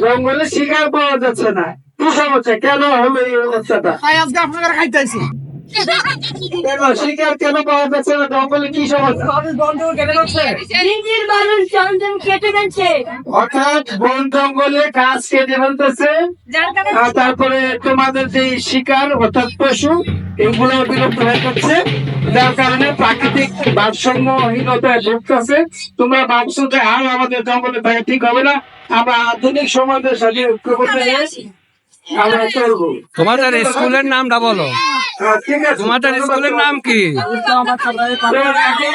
জঙ্গলে শিকার পাওয়া যাচ্ছে না। কি সমস্যা কেন হলো এই অবস্থাটা? আজকে আপনারা খাইতেছি শিকার কেন পাওয়া যাচ্ছে না? জঙ্গলে কি সমস্যা? বন্ধ কেটে যাচ্ছে নিজের মানুষ জনজন কেটে গেছে অর্থাৎ বন জঙ্গলে গাছ কেটে ফেলতেছে। যার কারণে আর তারপরে তোমাদের যে শিকার অর্থাৎ পশু এগুলো বিলুপ্ত হয়ে যাচ্ছে। যার কারণে প্রাকৃতিক ভারসাম্যহীনতায় ভুগতেছে। তোমরা ভাবছ যে আর আমাদের জঙ্গলে থাকা ঠিক হবে না। আমরা আধুনিক সমাজের সাথে ঐক্য করতে আমরা চলবো। তোমাদের স্কুলের নামটা বলো। তোমাদের স্কুলের নাম কি? তো এখন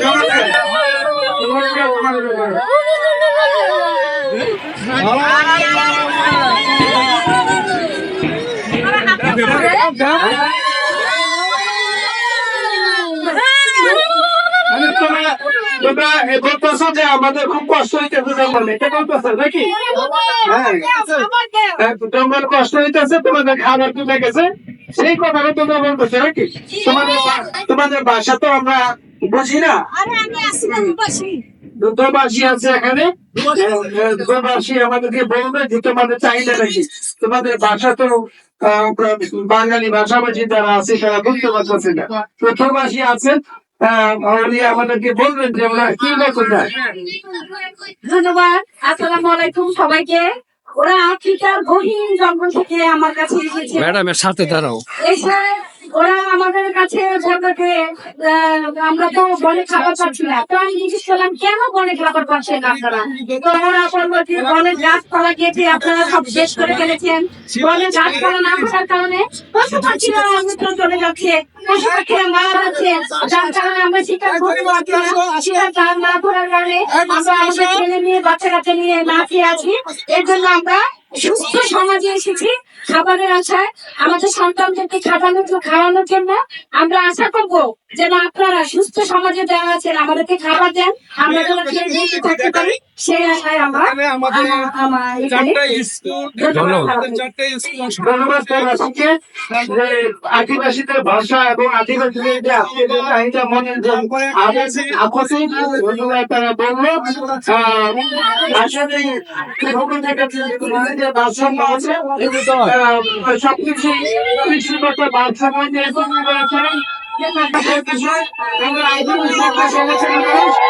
চমৎকার। চমৎকার তোমাদের ব্যাপারে। মানে তোমরা তোমরা বলতেছো যে আমাদের খুব কষ্ট হইতেছে জঙ্গলে। এটা বলতেছো নাকি? হ্যাঁ হ্যাঁ, জঙ্গল কষ্ট হইতেছে তোমাদের খাবার কমে গেছে। সেই কথাটা তোমরা বলতেছো নাকি? তোমাদের তোমাদের ভাষা তো আমরা বুঝি না। আছে এখানে। আমাদেরকে বলবে যে তোমাদের চাহিদা নাকি তোমাদের ভাষা তো বাঙালি ভাষাভাষী যারা আছে তারা বুঝতে পারতেছে না। প্রথমবাসী আছে আমাদেরকে বলবেন যে ওরা কি ধন্যবাদ আসসালামু আলাইকুম সবাইকে। ওরা আফ্রিকার গহীন জঙ্গল থেকে আমার কাছে এসেছে। ম্যাডামের সাথে দাঁড়াও। এসে ওরা আমাদের কাছে বলতে আমরা তো বনে খাবার পাচ্ছি না। তো আমি জিজ্ঞেস করলাম, কেন বনে খাবার পাচ্ছেন না আপনারা? তো ওরা বলল যে বনে গাছপালা কেটে আপনারা সব শেষ করে ফেলেছেন। বনে গাছপালা না থাকার কারণে পশু পাখিরা অন্যত্র চলে যাচ্ছে। পশু মারা যাচ্ছে। যার কারণে আমরা শিকার করব আপনারা শিকার না না করার কারণে আমরা আমাদের ছেলে নিয়ে বাচ্চা কাচ্চা নিয়ে না খেয়ে আছি। এর জন্য আমরা সুস্থ সমাজে এসেছি। খাবারের আশায় আমাদের সন্তানদেরকে খাওয়ানোর খাওয়ানোর জন্য আমরা আশা করব যেন আপনারা সুস্থ সমাজে দেওয়া আছেন আমাদেরকে খাবার দেন আমরা যেন খেয়ে থাকতে পারি। আমরা আদিবাসীদের ভাষা এবং আদিবাসীদের চাহিদা ধন্যবাদ তারা বলল। আসলে ভারসাম্য আছে সবকিছু কৃষিগত ভারসাম্য নিয়ে তৈরি করেছেন আমরা আদিবাসী সংগঠনের মানুষ।